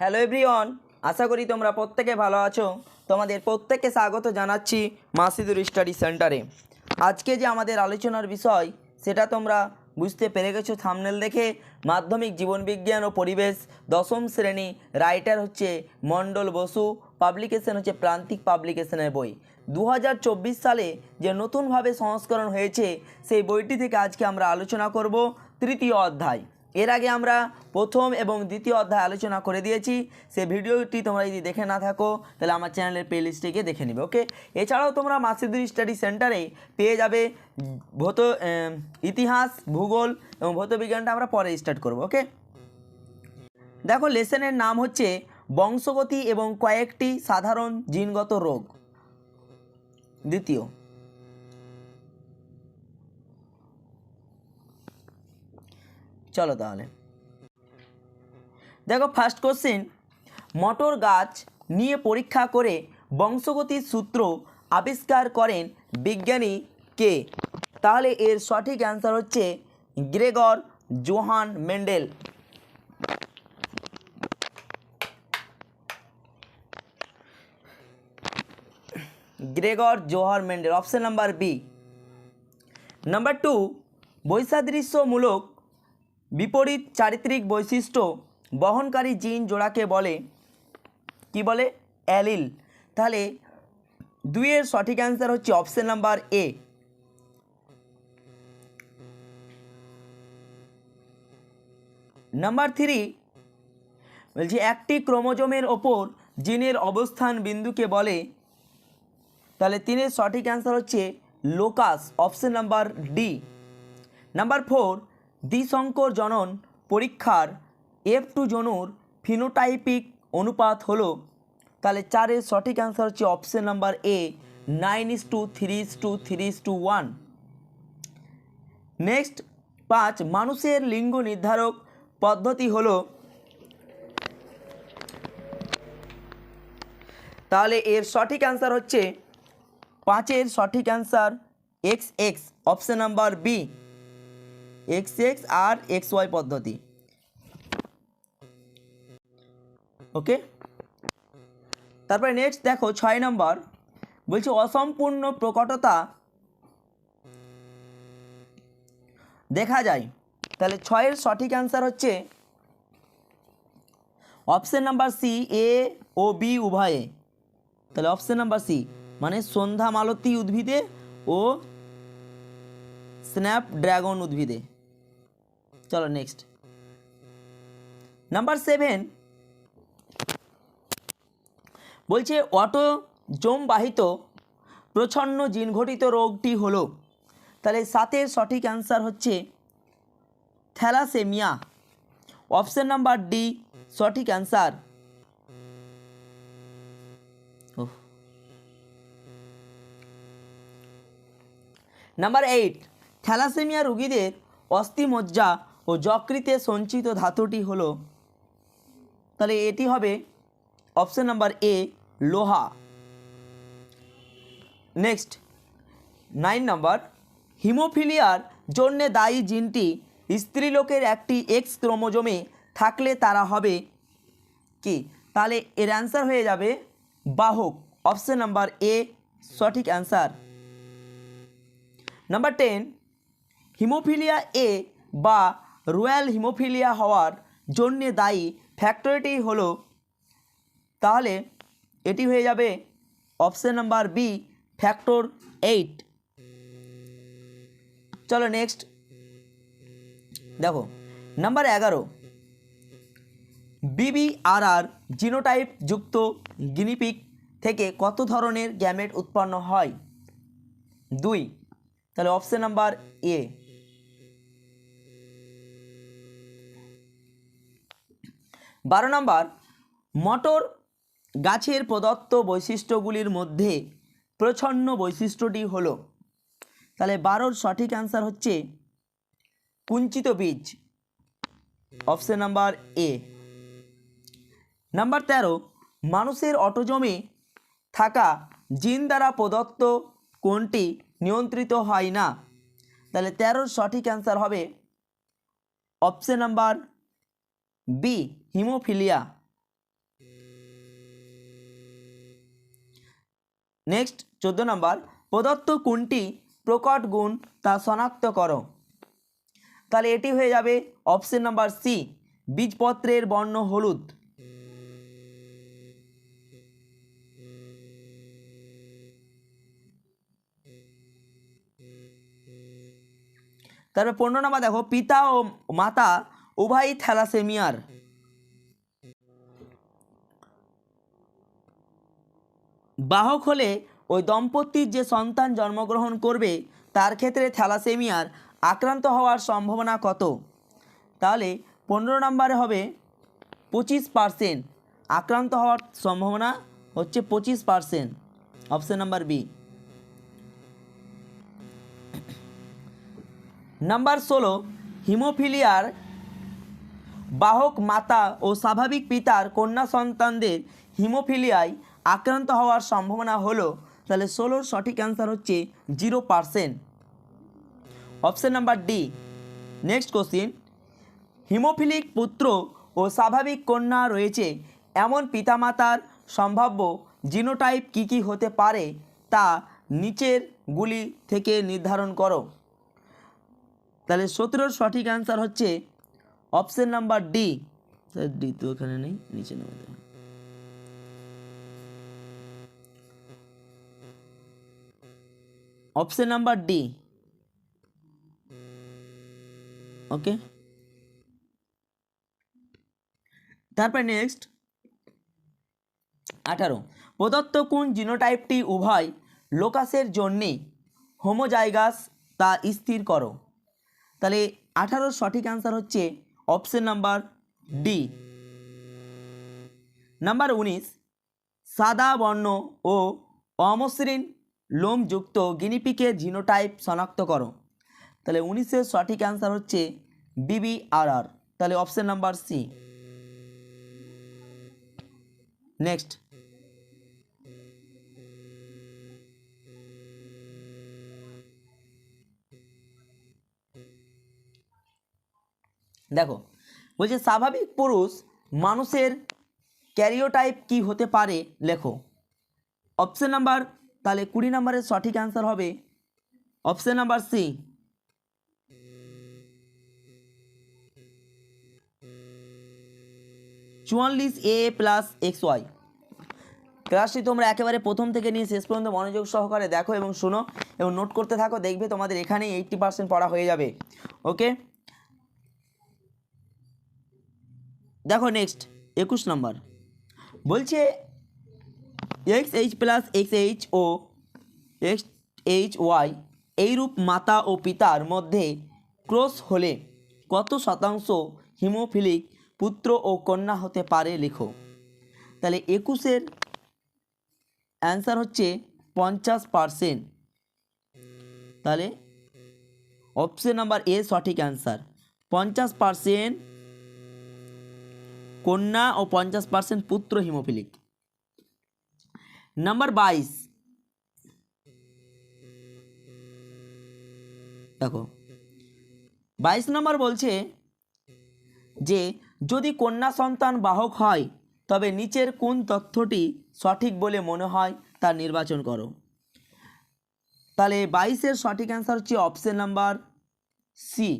Hello everyone আশা করি তোমরা প্রত্যেকে ভালো আছো। তোমাদের প্রত্যেককে স্বাগত জানাচ্ছি মাসিদুর স্টাডি সেন্টারে। আজকে যে আমাদের আলোচনার বিষয়, সেটা তোমরা বুঝতে পেরে গেছো থামনেল দেখে। মাধ্যমিক জীবনবিজ্ঞান ও পরিবেশ, দশম শ্রেণি রাইটার হচ্ছে মণ্ডল বসু পাবলিকেশন হচ্ছে প্রান্তিক পাবলিকেশনের বই। দু হাজার চব্বিশ সালে যে নতুনভাবে সংস্করণ হয়েছে, সেই বইটি থেকে আজকে আমরা আলোচনা করব তৃতীয় অধ্যায়। এর আগে আমরা প্রথম এবং দ্বিতীয় অধ্যায় আলোচনা করে দিয়েছি। সে ভিডিওটি তোমরা যদি দেখে না থাকো, তাহলে আমার চ্যানেলের প্লে লিস্টে গিয়ে দেখে নেবে ওকে এছাড়াও তোমরা মাসিদুর স্টাডি সেন্টারে পেয়ে যাবে ভৌত ইতিহাস, ভূগোল এবং ভৌত বিজ্ঞানটা আমরা পরে স্টার্ট করব ওকে দেখো লেসনের নাম হচ্ছে বংশগতি এবং কয়েকটি সাধারণ জিনগত রোগ। দ্বিতীয় চলো তাহলে। দেখো ফার্স্ট কোশ্চেন মটর গাছ নিয়ে পরীক্ষা করে বংশগতির সূত্র আবিষ্কার করেন বিজ্ঞানী কে? তাহলে এর সঠিক অ্যান্সার হচ্ছে Gregor Johann Mendel. Gregor Johann Mendel option number B number two বৈসাদৃশ্যমূলক বিপরীত চারিত্রিক বৈশিষ্ট্য বহনকারী জিন জোড়াকে বলে, কি বলে? অ্যালিল। তাহলে দুইয়ের সঠিক অ্যান্সার হচ্ছে option number A number three বলছি, একটি ক্রোমোজোমের ওপর জিনের অবস্থান বিন্দুকে বলে। তাহলে তিনের সঠিক অ্যান্সার হচ্ছে locus option number D number four দ্বিসংকর জনন পরীক্ষার এফ টু জনুর ফিনোটাইপিক অনুপাত হলো, তাহলে চারের সঠিক অ্যান্সার হচ্ছে option number A nine is to three is to three is to one next পাঁচ, মানুষের লিঙ্গ নির্ধারক পদ্ধতি হলো, তাহলে এর সঠিক অ্যান্সার হচ্ছে, পাঁচের সঠিক answer X X option number B X X আর এক্স ওয়াই পদ্ধতি। ওকে তারপরে নেক্সট দেখো ছয় নম্বর। বলছে অসম্পূর্ণ প্রকটতা দেখা যায়। তাহলে ছয়ের সঠিক অ্যান্সার হচ্ছে অপশন নাম্বার সি এ ও বি উভয়ে। তাহলে অপশন নাম্বার সি মানে সন্ধ্যা মালতী উদ্ভিদে ও স্ন্যাপ ড্রাগন উদ্ভিদে। চলো নেক্সট নাম্বার সেভেন বলছে অটোজোম বাহিত প্রচ্ছন্ন জিনঘটিত রোগটি হলো। তাহলে সাতের সঠিক অ্যান্সার হচ্ছে থ্যালাসেমিয়া। অপশন নাম্বার ডি সঠিক অ্যান্সার নাম্বার এইট থ্যালাসেমিয়া রোগীদের অস্থিমজ্জা ও যকৃতে সঞ্চিত ধাতুটি হলো, তাহলে এটি হবে অপশন নাম্বার এ লোহা। নেক্সট নাইন নাম্বার হিমোফিলিয়ার জন্য দায়ী জিনটি স্ত্রীলোকের একটি এক্স ক্রোমোজোমে থাকলে তারা হবে কি? তাহলে এর অ্যান্সার হয়ে যাবে বাহক। অপশন নাম্বার এ সঠিক answer number ten haemophilia A বা রয়্যাল হিমোফিলিয়া হওয়ার জন্যে দায়ী ফ্যাক্টরিটি হলো, তাহলে এটি হয়ে যাবে option number B, factor eight. চলো নেক্সট। দেখো, নাম্বার এগারো। বিবি আর আর জিনোটাইপ যুক্ত গিনিপিক থেকে কত ধরনের গ্যামেট উৎপন্ন হয়? দুই। তাহলে অপশান নাম্বার এ। বারো নাম্বার, মটর গাছের প্রদত্ত বৈশিষ্ট্যগুলির মধ্যে প্রচ্ছন্ন বৈশিষ্ট্যটি হলো, তাহলে বারোর সঠিক অ্যান্সার হচ্ছে কুঞ্চিত বীজ অপশন নাম্বার এ নাম্বার তেরো, মানুষের অটোজমে থাকা জিন দ্বারা প্রদত্ত কোনটি নিয়ন্ত্রিত হয় না, তাহলে তেরোর সঠিক অ্যান্সার হবে option number B haemophilia. Next চোদ্দ নম্বর, প্রদত্ত কোনটি প্রকট গুণ তা শনাক্ত করো? তাহলে এটি হয়ে যাবে অপশন নাম্বার সি বীজপত্রের বর্ণ হলুদ। তারপরে পনেরো নম্বর, দেখো, পিতা ও মাতা উভয়ই থ্যালাসেমিয়ার। বাহক হলে ওই দম্পতির যে সন্তান জন্মগ্রহণ করবে, তার ক্ষেত্রে থ্যালাসেমিয়ার আক্রান্ত হওয়ার সম্ভাবনা কত? তাহলে পনেরো নম্বরে হবে পঁচিশ পার্সেন্ট। আক্রান্ত হওয়ার সম্ভাবনা হচ্ছে পঁচিশ percent. Option number B. Number ষোলো, হিমোফিলিয়ার বাহক মাতা ও স্বাভাবিক পিতার কন্যা সন্তানদের হিমোফিলিয়ায় আক্রান্ত হওয়ার সম্ভাবনা হলো, তাহলে ষোলোর সঠিক অ্যান্সার হচ্ছে zero percent option number D next question haemophilic পুত্র ও স্বাভাবিক কন্যা রয়েছে, এমন পিতামাতার সম্ভাব্য জিনোটাইপ কী কী হতে পারে তা নিচের গুলি থেকে নির্ধারণ করো। তাহলে সতেরোর সঠিক অ্যান্সার হচ্ছে option number D sir D তো এখানে নেই, নিচে নেমে অপশন নাম্বার ডি ওকে তারপর নেক্সট আঠারো। প্রদত্ত কোন জিনোটাইপটি উভয় লোকাসের জন্যে হোমোজাইগাস তা স্থির করো? তাহলে আঠারোর সঠিক অ্যান্সার হচ্ছে অপশন নাম্বার ডি নাম্বার উনিশ, সাদা বর্ণ ও অমসৃণ লোমযুক্ত গিনিপিকের জিনোটাইপ শনাক্ত করো। তাহলে উনিশের সঠিক অ্যান্সার হচ্ছে বিবিআরআর তাহলে অপশন নাম্বার সি নেক্সট দেখো, বলছে স্বাভাবিক পুরুষ মানুষের ক্যারিওটাইপ কি হতে পারে? লেখো। অপশন নাম্বার তাহলে কুড়ি নাম্বারের সঠিক অ্যান্সার হবে অপশান নাম্বার সি চুয়াল্লিশ এ প্লাস এক্স ওয়াই ক্লাসটি তোমরা একেবারে প্রথম থেকে নিয়ে শেষ পর্যন্ত মনোযোগ সহকারে দেখো এবং শোনো এবং নোট করতে থাকো, দেখবে তোমাদের এখানেই এইট্টি পার্সেন্ট পড়া হয়ে যাবে। ওকে দেখো নেক্সট একুশ নম্বর। বলছে X H plus X H ও এক্স এইচ ওয়াই এইরূপ মাতা ও পিতার মধ্যে ক্রস হলে কত শতাংশ হিমোফিলিক পুত্র ও কন্যা হতে পারে লেখো। তাহলে একুশের অ্যান্সার হচ্ছে পঞ্চাশ পারসেন্ট তাহলে অপশন নাম্বার এ সঠিক অ্যান্সার পঞ্চাশ পারসেন্ট কন্যা ও পঞ্চাশ পার্সেন্ট পুত্র হিমোফিলিক। নাম্বার বাইশ। দেখো, বাইশ নম্বর বলছে যে, যদি কন্যা সন্তান বাহক হয়, তবে নিচের কোন তথ্যটি সঠিক বলে মনে হয় তা নির্বাচন করো। তাহলে বাইশের সঠিক অ্যান্সার হচ্ছে অপশন নাম্বার সি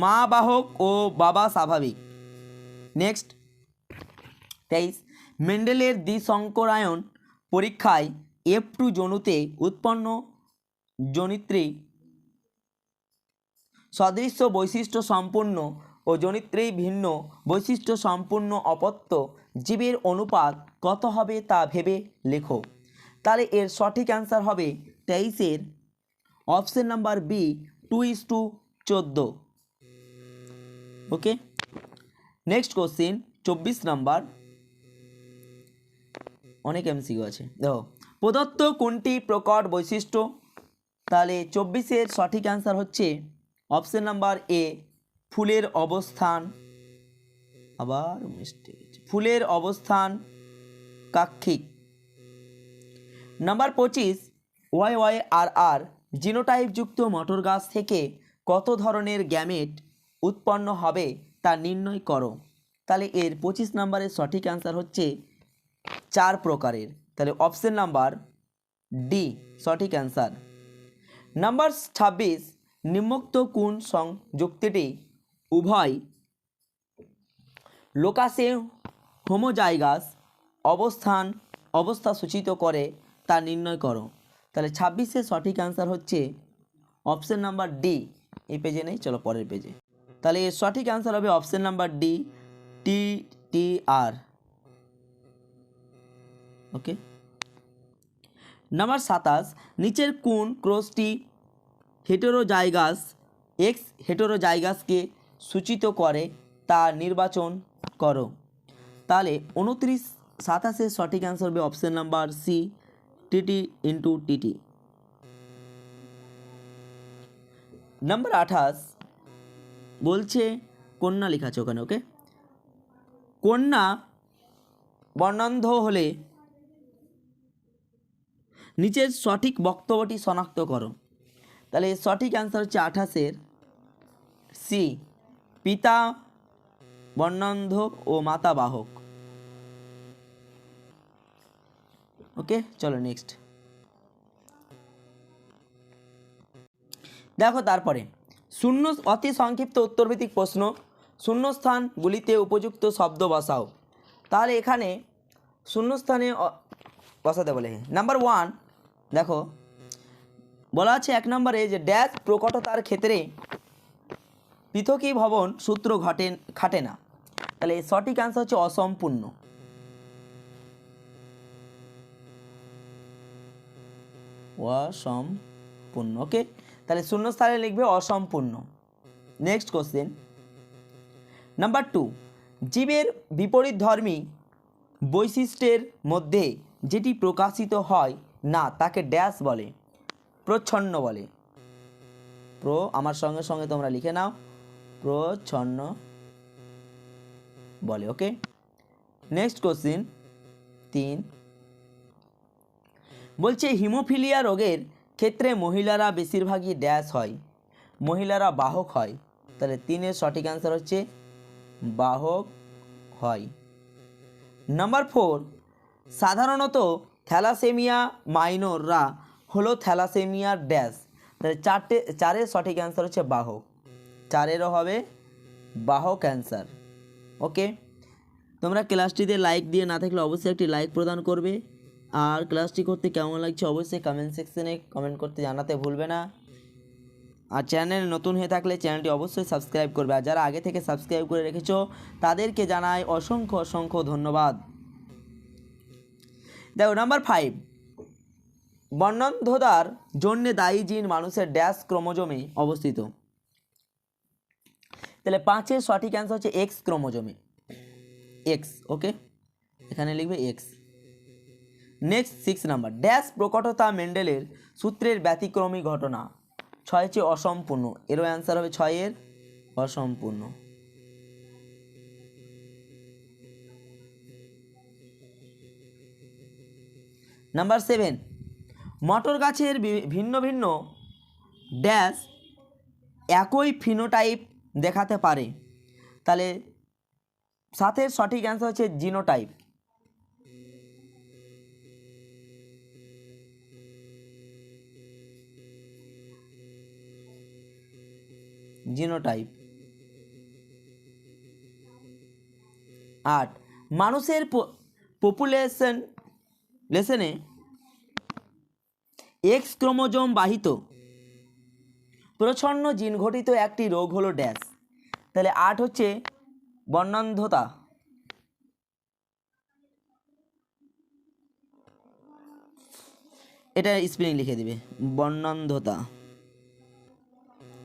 মা বাহক ও বাবা স্বাভাবিক। নেক্সট তেইশ। মেন্ডেলের দ্বিসংকরায়ন পরীক্ষায় এফ টু জনুতে উৎপন্ন জনিত্রী সদৃশ্য বৈশিষ্ট্য সম্পূর্ণ ও জনিত্রী ভিন্ন বৈশিষ্ট্য সম্পূর্ণ অপত্য জীবের অনুপাত কত হবে তা ভেবে লেখো। তাহলে এর সঠিক অ্যান্সার হবে তেইশের। Option number B two is to চোদ্দ। ওকে নেক্সট কোশ্চিন চব্বিশ নাম্বার অনেক এমসিকিউ আছে। দেখো, প্রদত্ত কোনটি প্রকট বৈশিষ্ট্য? তাহলে চব্বিশের সঠিক অ্যান্সার হচ্ছে অপশন নাম্বার এ ফুলের অবস্থান। আবার মিস্টেক ফুলের অবস্থান কাক্ষিক। নাম্বার পঁচিশ ওয়াই ওয়াই আর আর জিনোটাইপযুক্ত মটর গাছ থেকে কত ধরনের গ্যামেট উৎপন্ন হবে তা নির্ণয় করো। তাহলে এর পঁচিশ নম্বরের সঠিক অ্যান্সার হচ্ছে চার প্রকারের। তাহলে অপশন নাম্বার ডি সঠিক অ্যান্সার নাম্বার ছাব্বিশ, নিম্নোক্ত কোন সংযুক্তিটি উভয় লোকাসে হোমোজাইগাস অবস্থান, অবস্থা সূচিত করে তা নির্ণয় করো। তাহলে ছাব্বিশের সঠিক অ্যান্সার হচ্ছে অপশন নাম্বার ডি এই পেজে নেই, চলো পরের পেজে তাহলে সঠিক অ্যান্সার হবে option number D T T আর ওকে নাম্বার সাতাশ, নিচের কোন ক্রসটি হেটেরোজাইগাস এক্স হেটেরোজাইগাসকে সূচিত করে, তা নির্বাচন করো। তাহলে উনত্রিশ সাতাশের সঠিক অ্যান্সার হবে option number C T T into T T number আঠাশ, বলছে কন্যা লেখা আছে ওখানে ওকে কন্যা বর্ণান্ধ হলে নিচের সঠিক বক্তব্যটি শনাক্ত করো। তাহলে সঠিক অ্যান্সার হচ্ছে আঠাশের। সি পিতা বর্ণান্ধ ও মাতা বাহক। ওকে চলো নেক্সট দেখো তারপরে, শূন্য অতি সংক্ষিপ্ত উত্তরভিত্তিক প্রশ্ন, শূন্যস্থানগুলিতে উপযুক্ত শব্দ বসাও। তাহলে এখানে শূন্যস্থানে বসাতে বলে। নাম্বার ওয়ান দেখো, বলা আছে এক নম্বরে যে ড্যাশ প্রকটতার ক্ষেত্রে পৃথকী ভবন সূত্র ঘটে, খাটে না। তাহলে সঠিক অ্যান্সার হচ্ছে অসম্পূর্ণ। অসম্পূর্ণ ওকে তাহলে শূন্যস্থানে লিখবে অসম্পূর্ণ। নেক্সট কোশ্চেন নাম্বার টু জীবের বিপরীত ধর্মী বৈশিষ্ট্যের মধ্যে যেটি প্রকাশিত হয় না, তাকে ড্যাশ বলে, প্রচ্ছন্ন বলে। প্রো, আমার সঙ্গে সঙ্গে তোমরা লিখে নাও, প্রচ্ছন্ন বলে ওকে নেক্সট কোশ্চিন তিন। বলছে, হিমোফিলিয়া রোগের ক্ষেত্রে মহিলারা বেশিরভাগই ড্যাশ হয়, মহিলারা বাহক হয়। তাহলে তিনের সঠিক অ্যান্সার হচ্ছে, বাহক হয়। নাম্বার ফোর সাধারণত থ্যালাসেমিয়া মাইনররা হলো থ্যালাসেমিয়ার ড্যাশ। তাহলে চারটে, চারের সঠিক অ্যান্সার হচ্ছে বাহক। চারেরও হবে বাহক অ্যান্সার। ওকে? তোমরা ক্লাসটিতে লাইক দিয়ে না থাকলে অবশ্যই একটি লাইক প্রদান করবে। আর ক্লাসটি করতে কেমন লাগছে অবশ্যই কমেন্ট সেকশনে কমেন্ট করতে জানাতে ভুলবে না। আর চ্যানেল নতুন হয়ে থাকলে চ্যানেলটি অবশ্যই সাবস্ক্রাইব করবে। আর যারা আগে থেকে সাবস্ক্রাইব করে রেখেছো, তাদেরকে জানাই অসংখ্য অসংখ্য ধন্যবাদ। দেখো নাম্বার ফাইভ বর্ণান্ধতার জন্য দায়ী জিন মানুষের ড্যাশ ক্রোমোজোমে অবস্থিত। তাহলে পাঁচের সঠিক অ্যান্সার হচ্ছে এক্স ক্রোমোজোমে। এক্স ওকে এখানে লিখবে X next six number dash প্রকটতা মেন্ডেলের সূত্রের ব্যতিক্রমী ঘটনা। ছয় হচ্ছে অসম্পূর্ণ। এরও অ্যান্সার হবে ছয়ের। অসম্পূর্ণ। নাম্বার সেভেন মটর গাছের ভিন্ন ভিন্ন ড্যাশ একই ফিনোটাইপ দেখাতে পারে। তাহলে সাথে সঠিক অ্যান্সার হচ্ছে জিনোটাইপ জিনোটাইপ আট. মানুষের পপুলেশন লেসনে এক্স ক্রোমোজোম বাহিত। প্রচ্ছন্ন জিন ঘটিত একটি রোগ হলো ড্যাশ। তাহলে আট হচ্ছে বর্ণান্ধতা। এটা স্পেলিং লিখে দিবে। বর্ণান্ধতা।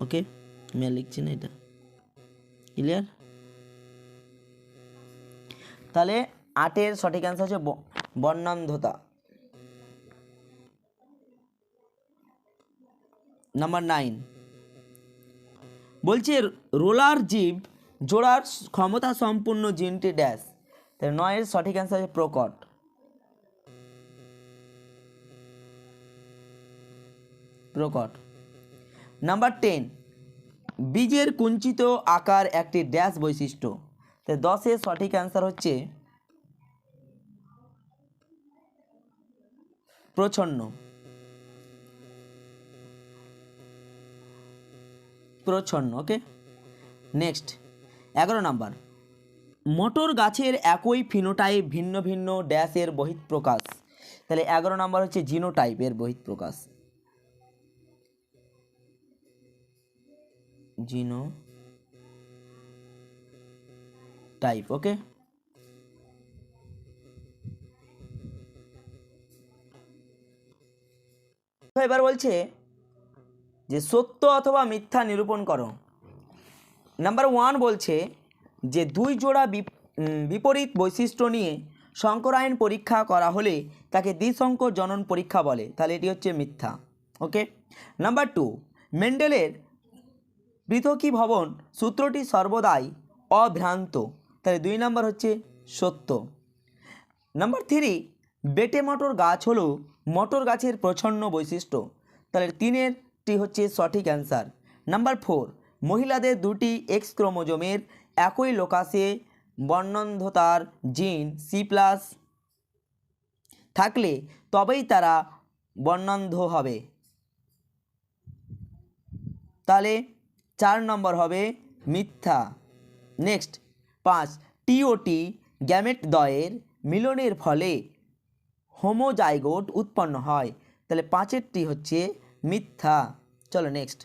ওকে আমি লিখছি না এটা। ক্লিয়ার তাহলে আটের সঠিক অ্যান্সার হচ্ছে বর্ণান্ধতা। নাম্বার নাইন বলছে, রোলার জীব জোড়ার ক্ষমতা সম্পূর্ণ জিনটি ড্যাশ। তাহলে নয়ের সঠিক অ্যান্সার হচ্ছে প্রকট। প্রকট। নাম্বার টেন বীজের কুঞ্চিত আকার একটি ড্যাশ বৈশিষ্ট্য। তো দশের সঠিক অ্যান্সার হচ্ছে প্রচ্ছন্ন। প্রচ্ছন্ন ওকে নেক্সট এগারো নাম্বার। মটর গাছের একই ফিনোটাইপ ভিন্ন ভিন্ন ড্যাশের বহিঃপ্রকাশ। তাহলে এগারো নাম্বার হচ্ছে জিনো জিনোটাইপের বহিঃপ্রকাশ। জিনো টাইপ ওকে এবার বলছে যে সত্য অথবা মিথ্যা নিরূপণ করো। নাম্বার ওয়ান বলছে যে দুই জোড়া বিপ- বিপরীত বৈশিষ্ট্য নিয়ে শঙ্করায়ন পরীক্ষা করা হলে তাকে দ্বিসংকর জনন পরীক্ষা বলে। তাহলে এটি হচ্ছে মিথ্যা। ওকে নাম্বার টু মেন্ডেলের পৃথকী ভবন সূত্রটি সর্বদাই অভ্রান্ত। তাহলে দুই নাম্বার হচ্ছে সত্য। নাম্বার থ্রি বেটে মটর গাছ হলো মটর গাছের প্রচ্ছন্ন বৈশিষ্ট্য। তাহলে তিনেরটি হচ্ছে সঠিক অ্যান্সার। নাম্বার ফোর, মহিলাদের দুটি এক্স ক্রোমোজোমের একই লোকাসে বর্ণন্ধতার জিন সি প্লাস থাকলে তবেই তারা বর্ণান্ধ হবে। তাহলে চার নম্বর হবে মিথ্যা। নেক্সট, পাঁচ টিওটি গ্যামেট দয়ের মিলনের ফলে হোমোজাইগোট উৎপন্ন হয়। তাহলে পাঁচেরটি হচ্ছে মিথ্যা। চলো নেক্সট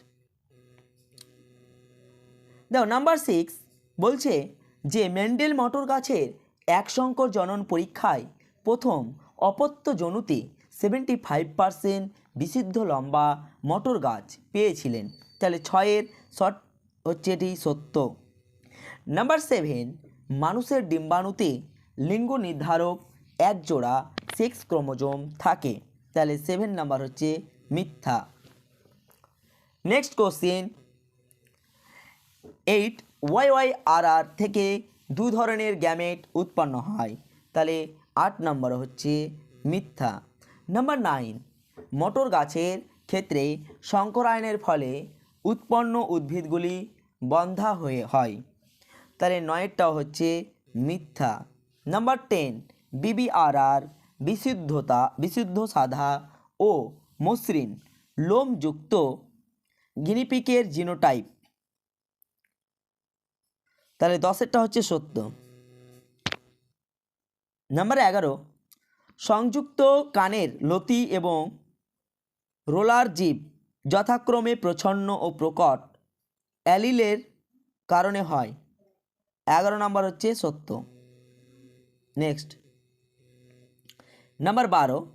দেখো নাম্বার সিক্স বলছে যে মেন্ডেল মটর গাছের এক সংকর জনন পরীক্ষায় প্রথম অপত্য জনুতে সেভেন্টি ফাইভ পারসেন্ট বিশুদ্ধ লম্বা মটর গাছ পেয়েছিলেন। তাহলে ছয়ের শর্ট হচ্ছে এটি সত্য। নাম্বার সেভেন মানুষের ডিম্বাণুতে লিঙ্গ নির্ধারক এক জোড়া সেক্স ক্রোমোজোম থাকে। তাহলে সেভেন নাম্বার হচ্ছে মিথ্যা। Next question eight Y Y R R থেকে দু ধরনের গ্যামেট উৎপন্ন হয়। তাহলে আট নম্বর হচ্ছে মিথ্যা। নাম্বার নাইন মটর গাছের ক্ষেত্রে শঙ্করায়নের ফলে উৎপন্ন উদ্ভিদগুলি বন্ধা হয়ে হয়। তাহলে নয়েরটাও হচ্ছে মিথ্যা। নাম্বার টেন বিবিআরআর বিশুদ্ধতা, বিশুদ্ধ সাদা ও মসৃণ লোমযুক্ত গিনিপিকের জিনোটাইপ। তাহলে দশেরটা হচ্ছে সত্য। নাম্বার এগারো, সংযুক্ত কানের লতি এবং রোলার জীব যথাক্রমে প্রচ্ছন্ন ও প্রকট অ্যালিলের কারণে হয়। এগারো নাম্বার হচ্ছে সত্য। নেক্সট। নাম্বার বারো।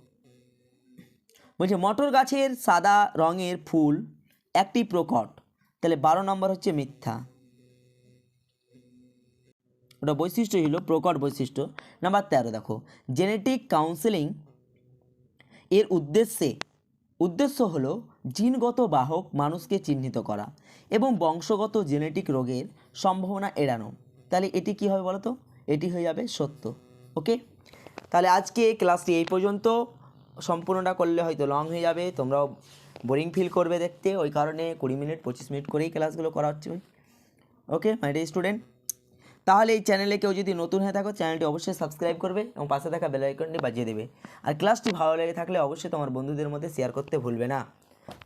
বলছে, মটর গাছের সাদা রঙের ফুল একটি প্রকট। তাহলে বারো নম্বর হচ্ছে মিথ্যা। ওটা বৈশিষ্ট্য ছিল, প্রকট বৈশিষ্ট্য। নাম্বার তেরো, দেখো। জেনেটিক কাউন্সেলিং এর উদ্দেশ্যে, উদ্দেশ্য হলো জিনগত বাহক মানুষকে চিহ্নিত করা এবং বংশগত জেনেটিক রোগের সম্ভাবনা এড়ানো। তাহলে এটি কী হবে বলো তো এটি হয়ে যাবে সত্য। ওকে তাহলে আজকে ক্লাসটি এই পর্যন্ত। সম্পূর্ণটা করলে হয়তো লং হয়ে যাবে, তোমরাও বোরিং ফিল করবে দেখতে। ওই কারণে কুড়ি মিনিট, পঁচিশ মিনিট করেই ক্লাসগুলো করা হচ্ছে। ওকে মাই ডে স্টুডেন্ট তাহলে এই চ্যানেলে কেউ যদি নতুন হয়ে থাকো চ্যানেলটি অবশ্যই সাবস্ক্রাইব করবে এবং পাশে থাকা বেল আইকনটি বাজিয়ে দেবে। আর ক্লাসটি ভালো লেগে থাকলে অবশ্যই তোমার বন্ধুদের মধ্যে শেয়ার করতে ভুলবে না।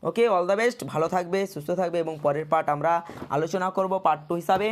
ওকে অল দ্য বেস্ট ভালো থাকবে, সুস্থ থাকবে এবং পরের পার্ট আমরা আলোচনা করব পার্ট টু হিসাবে।